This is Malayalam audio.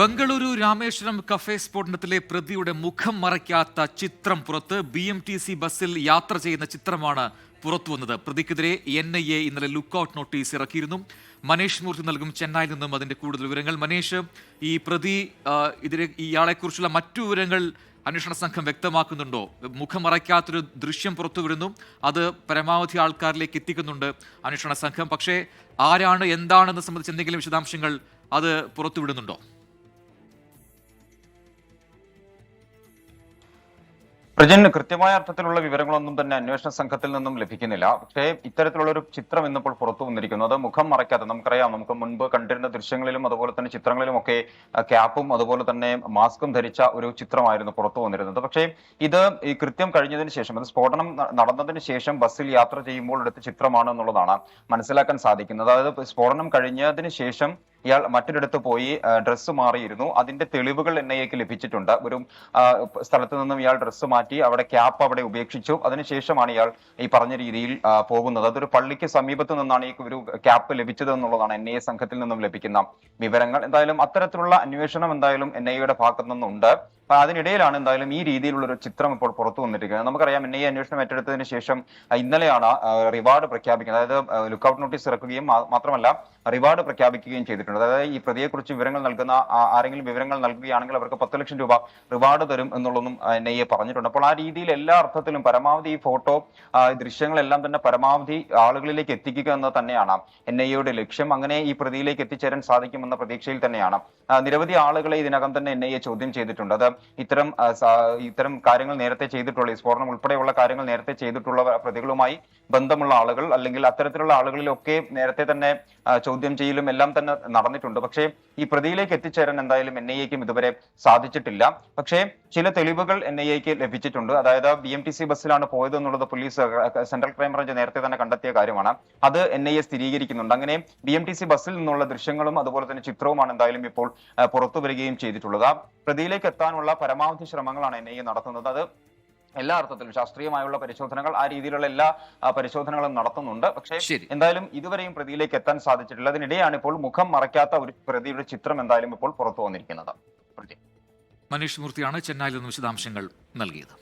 ബംഗളൂരു രാമേശ്വരം കഫേ സ്ഫോടനത്തിലെ പ്രതിയുടെ മുഖം മറയ്ക്കാത്ത ചിത്രം പുറത്ത് ബി എം ടി സി ബസ്സിൽ യാത്ര ചെയ്യുന്ന ചിത്രമാണ് പുറത്തുവന്നത് പ്രതിക്കെതിരെ എൻ ഐ എ ഇന്നലെ ലുക്കൌട്ട് നോട്ടീസ് ഇറക്കിയിരുന്നു. മനേഷ് മൂർത്തി നൽകും ചെന്നൈയിൽ നിന്നും അതിന്റെ കൂടുതൽ വിവരങ്ങൾ. മനേഷ് ഈ പ്രതി ഇതിനെ ഇയാളെക്കുറിച്ചുള്ള മറ്റു വിവരങ്ങൾ അന്വേഷണ സംഘം വ്യക്തമാക്കുന്നുണ്ടോ? മുഖം മറയ്ക്കാത്തൊരു ദൃശ്യം പുറത്തു വരുന്നു അത് പരമാവധി ആൾക്കാരിലേക്ക് എത്തിക്കുന്നുണ്ട് അന്വേഷണ സംഘം. പക്ഷേ ആരാണ് എന്താണെന്ന് സംബന്ധിച്ച് എന്തെങ്കിലും വിശദാംശങ്ങൾ അത് പുറത്തുവിടുന്നുണ്ടോ പ്രജൻ കൃത്യമായ അർത്ഥത്തിലുള്ള വിവരങ്ങളൊന്നും തന്നെ അന്വേഷണ സംഘത്തിൽ നിന്നും ലഭിക്കുന്നില്ല. പക്ഷേ ഇത്തരത്തിലുള്ള ഒരു ചിത്രം ഇന്നിപ്പോൾ പുറത്തു വന്നിരിക്കുന്നു. അത് മുഖം മറയ്ക്കാതെ നമുക്കറിയാം. നമുക്ക് മുൻപ് കണ്ടിരുന്ന ദൃശ്യങ്ങളിലും അതുപോലെ തന്നെ ചിത്രങ്ങളിലും ഒക്കെ ക്യാപ്പും അതുപോലെ തന്നെ മാസ്കും ധരിച്ച ഒരു ചിത്രമായിരുന്നു പുറത്തു വന്നിരുന്നത്. പക്ഷേ ഇത് ഈ കൃത്യം കഴിഞ്ഞതിന് ശേഷം അത് സ്ഫോടനം നടന്നതിന് ശേഷം ബസ്സിൽ യാത്ര ചെയ്യുമ്പോൾ എടുത്ത ചിത്രമാണ് എന്നുള്ളതാണ് മനസ്സിലാക്കാൻ സാധിക്കുന്നത്. അതായത് സ്ഫോടനം കഴിഞ്ഞതിന് ശേഷം ഇയാൾ മറ്റൊരിടത്ത് പോയി ഡ്രസ്സ് മാറിയിരുന്നു. അതിന്റെ തെളിവുകൾ എൻ ലഭിച്ചിട്ടുണ്ട്. ഒരു സ്ഥലത്ത് നിന്നും ഇയാൾ ഡ്രസ്സ് മാറ്റി അവിടെ ക്യാപ്പ് അവിടെ ഉപേക്ഷിച്ചു. അതിനുശേഷമാണ് ഇയാൾ ഈ പറഞ്ഞ രീതിയിൽ പോകുന്നത്. അതൊരു പള്ളിക്ക് സമീപത്ത് നിന്നാണ് ഈ ഒരു ക്യാപ്പ് ലഭിച്ചത് എന്നുള്ളതാണ് എൻ ഐ എ സംഘത്തിൽ നിന്നും ലഭിക്കുന്ന വിവരങ്ങൾ. എന്തായാലും അത്തരത്തിലുള്ള അന്വേഷണം എന്തായാലും എൻ ഐ എയുടെ ഭാഗത്തു നിന്നുണ്ട്. അപ്പൊ അതിനിടയിലാണ് എന്തായാലും ഈ രീതിയിലുള്ള ഒരു ചിത്രം ഇപ്പോൾ പുറത്തു വന്നിരിക്കുന്നത്. നമുക്കറിയാം എൻ ഐ അന്വേഷണം ഏറ്റെടുത്തതിന് ശേഷം ഇന്നലെയാണ് റിവാർഡ് പ്രഖ്യാപിക്കുന്നത്. അതായത് ലുക്കൌട്ട് നോട്ടീസ് ഇറക്കുകയും മാത്രമല്ല റിവാർഡ് പ്രഖ്യാപിക്കുകയും ചെയ്തിട്ടുണ്ട്. അതായത് ഈ പ്രതിയെക്കുറിച്ച് വിവരങ്ങൾ നൽകുന്ന ആരെങ്കിലും വിവരങ്ങൾ നൽകുകയാണെങ്കിൽ അവർക്ക് പത്ത് ലക്ഷം രൂപ റിവാർഡ് തരും എന്നുള്ളതും എൻ ഐ എ പറഞ്ഞിട്ടുണ്ട്. അപ്പോൾ ആ രീതിയിൽ എല്ലാ അർത്ഥത്തിലും പരമാവധി ഈ ഫോട്ടോ ദൃശ്യങ്ങളെല്ലാം തന്നെ പരമാവധി ആളുകളിലേക്ക് എത്തിക്കുക എന്ന് തന്നെയാണ്. എൻ ഐ എയുടെ ലക്ഷ്യം അങ്ങനെ ഈ പ്രതിയിലേക്ക് എത്തിച്ചേരാൻ സാധിക്കുമെന്ന പ്രതീക്ഷയിൽ തന്നെയാണ്. നിരവധി ആളുകളെ ഇതിനകം തന്നെ എൻ ഐ എ ചോദ്യം ചെയ്തിട്ടുണ്ട്. അത് ഇത്തരം ഇത്തരം കാര്യങ്ങൾ നേരത്തെ ചെയ്തിട്ടുള്ള ഈ സ്ഫോടനം ഉൾപ്പെടെയുള്ള കാര്യങ്ങൾ നേരത്തെ ചെയ്തിട്ടുള്ള പ്രതികളുമായി ബന്ധമുള്ള ആളുകൾ അല്ലെങ്കിൽ അത്തരത്തിലുള്ള ആളുകളിലൊക്കെ നേരത്തെ തന്നെ ചോദ്യം ചെയ്യലും എല്ലാം തന്നെ നടന്നിട്ടുണ്ട്. പക്ഷേ ഈ പ്രതിയിലേക്ക് എത്തിച്ചേരാൻ എന്തായാലും എൻ ഐ എക്കും ഇതുവരെ സാധിച്ചിട്ടില്ല. പക്ഷേ ചില തെളിവുകൾ എൻ ഐ എക്ക് ലഭിച്ചിട്ടുണ്ട്. അതായത് ബി എം ടി സി ബസ്സിലാണ് പോയത് എന്നുള്ളത് പോലീസ് സെൻട്രൽ ക്രൈംബ്രാഞ്ച് നേരത്തെ തന്നെ കണ്ടെത്തിയ കാര്യമാണ്. അത് എൻ ഐ എ സ്ഥിരീകരിക്കുന്നുണ്ട്. അങ്ങനെ ബി എം ടി സി ബസ്സിൽ നിന്നുള്ള ദൃശ്യങ്ങളും അതുപോലെ തന്നെ ചിത്രവുമാണ് എന്തായാലും ഇപ്പോൾ പുറത്തു വരികയും ചെയ്തിട്ടുള്ളത്. പ്രതിയിലേക്ക് എത്താനുള്ള പരമാവധി ശ്രമങ്ങളാണ് എൻ ഐ എ നടത്തുന്നത്. അത് എല്ലാ അർത്ഥത്തിലും ശാസ്ത്രീയമായുള്ള പരിശോധനകൾ ആ രീതിയിലുള്ള എല്ലാ പരിശോധനകളും നടത്തുന്നുണ്ട്. പക്ഷേ എന്തായാലും ഇതുവരെയും പ്രതിയിലേക്ക് എത്താൻ സാധിച്ചിട്ടില്ല. അതിനിടെയാണ് ഇപ്പോൾ മുഖം മറയ്ക്കാത്ത ഒരു പ്രതിയുടെ ചിത്രം എന്തായാലും ഇപ്പോൾ പുറത്തു വന്നിരിക്കുന്നത്. മനീഷ് മൂർത്തിയാണ് ചെന്നൈയിൽ നിന്ന് വിശദാംശങ്ങൾ നൽകിയത്